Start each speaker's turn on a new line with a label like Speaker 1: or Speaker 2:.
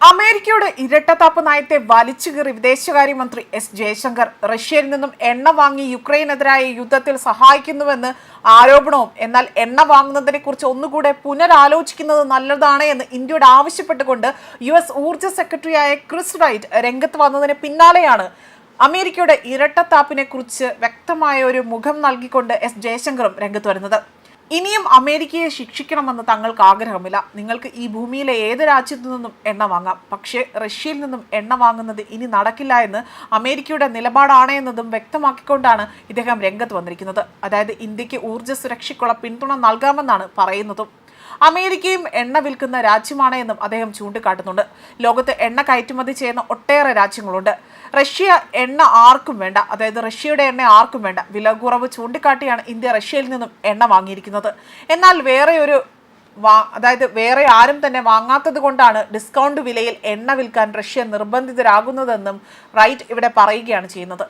Speaker 1: അമേരിക്കയുടെ ഇരട്ടത്താപ്പ് നയത്തെ വലിച്ചുകീറി വിദേശകാര്യമന്ത്രി എസ് ജയശങ്കർ റഷ്യയിൽ നിന്നും എണ്ണ വാങ്ങി യുക്രൈനെതിരായ യുദ്ധത്തിൽ സഹായിക്കുന്നുവെന്ന് ആരോപണവും എന്നാൽ എണ്ണ വാങ്ങുന്നതിനെ കുറിച്ച് ഒന്നുകൂടെ പുനരാലോചിക്കുന്നത് നല്ലതാണ് എന്ന് ഇന്ത്യയോട് ആവശ്യപ്പെട്ടുകൊണ്ട് യു എസ് ഊർജ സെക്രട്ടറിയായ ക്രിസ് റൈറ്റ് രംഗത്ത് വന്നതിന് പിന്നാലെയാണ് അമേരിക്കയുടെ ഇരട്ടത്താപ്പിനെ കുറിച്ച് വ്യക്തമായ ഒരു മുഖം നൽകിക്കൊണ്ട് എസ് ജയശങ്കറും രംഗത്ത് വരുന്നത്. ഇനിയും അമേരിക്കയെ ശിക്ഷിക്കണമെന്ന് തങ്ങൾക്ക് ആഗ്രഹമില്ല. നിങ്ങൾക്ക് ഈ ഭൂമിയിലെ ഏത് രാജ്യത്തു നിന്നും എണ്ണ വാങ്ങാം. പക്ഷേ റഷ്യയിൽ നിന്നും എണ്ണ വാങ്ങുന്നത് ഇനി നടക്കില്ല എന്ന് അമേരിക്കയുടെ നിലപാടാണ് എന്നതും വ്യക്തമാക്കിക്കൊണ്ടാണ് ഇദ്ദേഹം രംഗത്ത് വന്നിരിക്കുന്നത്. അതായത് ഇന്ത്യയ്ക്ക് ഊർജ സുരക്ഷയ്ക്കുള്ള പിന്തുണ നൽകാമെന്നാണ് പറയുന്നതും. അമേരിക്കയും എണ്ണ വിൽക്കുന്ന രാജ്യമാണ് എന്നും അദ്ദേഹം ചൂണ്ടിക്കാട്ടുന്നുണ്ട്. ലോകത്ത് എണ്ണ കയറ്റുമതി ചെയ്യുന്ന ഒട്ടേറെ രാജ്യങ്ങളുണ്ട്. റഷ്യ എണ്ണ ആർക്കും വേണ്ട അതായത് റഷ്യയുടെ എണ്ണ ആർക്കും വേണ്ട വില കുറവ് ചൂണ്ടിക്കാട്ടിയാണ് ഇന്ത്യ റഷ്യയിൽ നിന്നും എണ്ണ വാങ്ങിയിരിക്കുന്നത്. എന്നാൽ വേറെ ഒരു വാ അതായത് വേറെ ആരും തന്നെ വാങ്ങാത്തത് കൊണ്ടാണ് ഡിസ്കൗണ്ട് വിലയിൽ എണ്ണ വിൽക്കാൻ റഷ്യ നിർബന്ധിതരാകുന്നതെന്നും റൈറ്റ് ഇവിടെ പറയുകയാണ് ചെയ്യുന്നത്.